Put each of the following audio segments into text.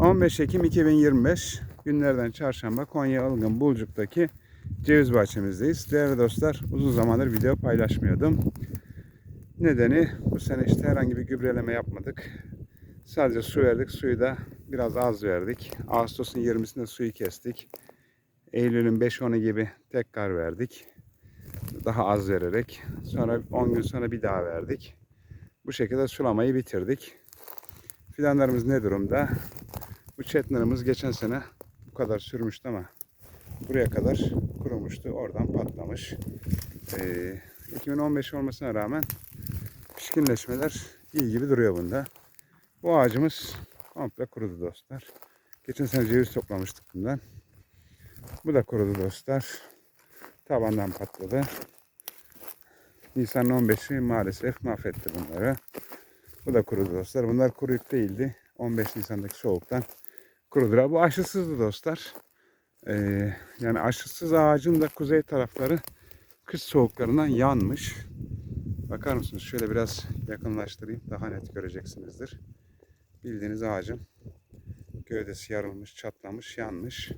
15 Ekim 2025 günlerden çarşamba Konya Ilgın Bulcuk'taki ceviz bahçemizdeyiz. Değerli dostlar uzun zamandır video paylaşmıyordum. Nedeni bu sene işte herhangi bir gübreleme yapmadık. Sadece su verdik. Suyu da biraz az verdik. Ağustos'un 20'sinde suyu kestik. Eylül'ün 5-10'u gibi tekrar verdik. Daha az vererek. Sonra 10 gün sonra bir daha verdik. Bu şekilde sulamayı bitirdik. Fidanlarımız ne durumda? Bu çetnırımız geçen sene bu kadar sürmüştü ama buraya kadar kurumuştu. Oradan patlamış. Ee, 2015 olmasına rağmen pişkinleşmeler iyi gibi duruyor bunda. Bu ağacımız komple kurudu dostlar. Geçen sene ceviz toplamıştık bundan. Bu da kurudu dostlar. Tabandan patladı. Nisan 15'i maalesef mahvetti bunları. Bu da kurudu dostlar. Bunlar kuruyuk değildi. 15 Nisan'daki soğuktan kurudular. Bu aşısızdı dostlar. Ee, yani aşısız ağacın da kuzey tarafları kış soğuklarından yanmış. Bakar mısınız? Şöyle biraz yakınlaştırayım. Daha net göreceksinizdir. Bildiğiniz ağacın gövdesi yarılmış, çatlamış, yanmış.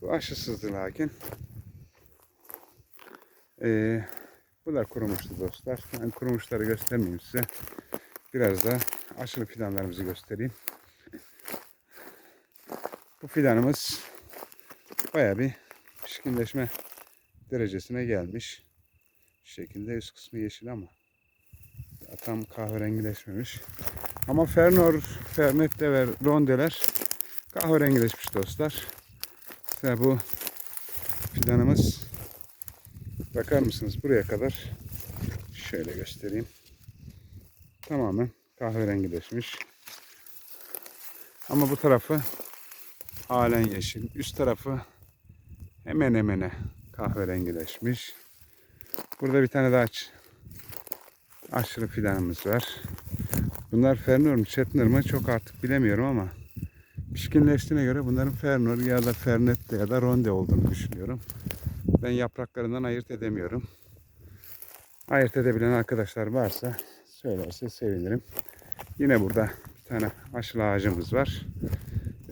Bu aşısızdı lakin. Ee, bu da kurumuştu dostlar. Ben kurumuşları göstermeyeyim size. Biraz da aşılı fidanlarımızı göstereyim. Bu fidanımız baya bir pişkinleşme derecesine gelmiş. Şu şekilde üst kısmı yeşil ama tam kahverengileşmemiş. Ama Fernor, Fernette ve Rondeler kahverengileşmiş dostlar. Mesela bu fidanımız bakar mısınız buraya kadar şöyle göstereyim. Tamamen kahverengileşmiş. Ama bu tarafı halen yeşil. Üst tarafı hemen hemen kahverengileşmiş. Burada bir tane daha aşırı fidanımız var. Bunlar Fernor mu, Chetner mı çok artık bilemiyorum ama pişkinleştiğine göre bunların Fernor ya da Fernette ya da Ronde olduğunu düşünüyorum. Ben yapraklarından ayırt edemiyorum. Ayırt edebilen arkadaşlar varsa söylerse sevinirim. Yine burada bir tane aşılı ağacımız var.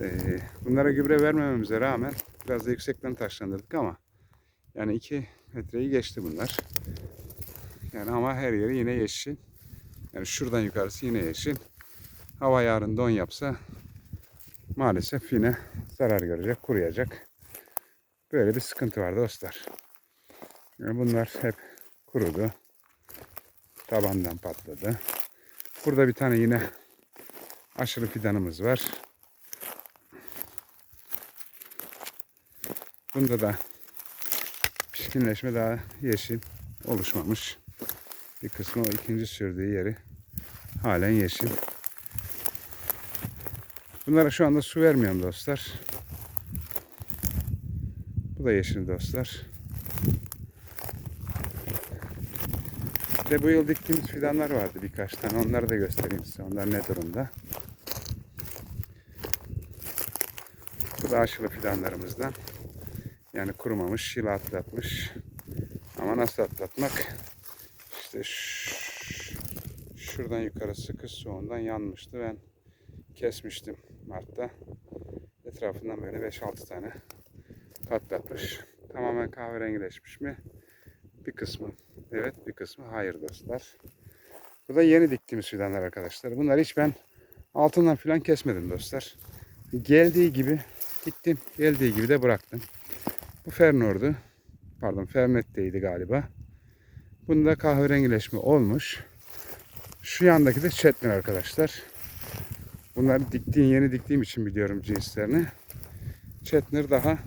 Ee, bunlara gübre vermememize rağmen biraz da yüksekten taşlandırdık ama yani 2 metreyi geçti bunlar. Yani ama her yeri yine yeşil. Yani şuradan yukarısı yine yeşil. Hava yarın don yapsa maalesef yine zarar görecek, kuruyacak. Böyle bir sıkıntı var dostlar. Yani bunlar hep kurudu. Tabandan patladı. Burada bir tane yine aşırı fidanımız var. Bunda da pişkinleşme daha yeşil oluşmamış. Bir kısmı o ikinci sürdüğü yeri halen yeşil. Bunlara şu anda su vermiyorum dostlar. Bu da yeşil dostlar. Bir de bu yıl diktiğimiz fidanlar vardı birkaç tane. Onları da göstereyim size. Onlar ne durumda. Bu da aşılı fidanlarımızdan. Yani kurumamış, yıl atlatmış. Ama nasıl atlatmak? İşte şuradan yukarısı kış soğuğundan yanmıştı. Ben kesmiştim Mart'ta. Etrafından böyle 5-6 tane patlatmış. Tamamen kahverengileşmiş mi? Bir kısmı evet, bir kısmı hayır dostlar. Bu da yeni diktiğimiz fidanlar arkadaşlar. Bunları hiç ben altından falan kesmedim dostlar. Geldiği gibi diktim, geldiği gibi de bıraktım. Bu Fernor'du. Pardon Fernette'ydi galiba. Bunda kahverengileşme olmuş. Şu yandaki de Chetner arkadaşlar. Bunları diktiğim, yeni diktiğim için biliyorum cinslerini. Chetner daha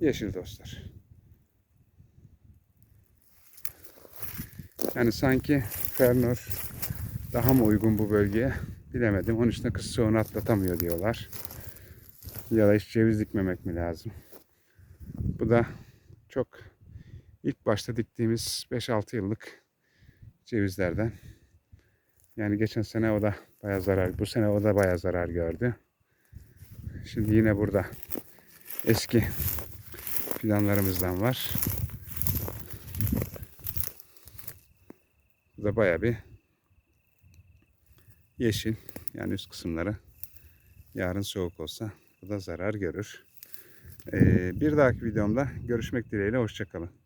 yeşil dostlar. Yani sanki Fernor daha mı uygun bu bölgeye bilemedim. Onun için de kış soğuğunu atlatamıyor diyorlar. Ya da hiç ceviz dikmemek mi lazım? Bu da çok ilk başta diktiğimiz 5-6 yıllık cevizlerden. Yani geçen sene o da bayağı zarar, bu sene o da bayağı zarar gördü. Şimdi yine burada eski fidanlarımızdan var. Bu da bayağı bir yeşil. Yani üst kısımları Yarın soğuk olsa bu da zarar görür. Ee, bir dahaki videomda görüşmek dileğiyle. Hoşçakalın.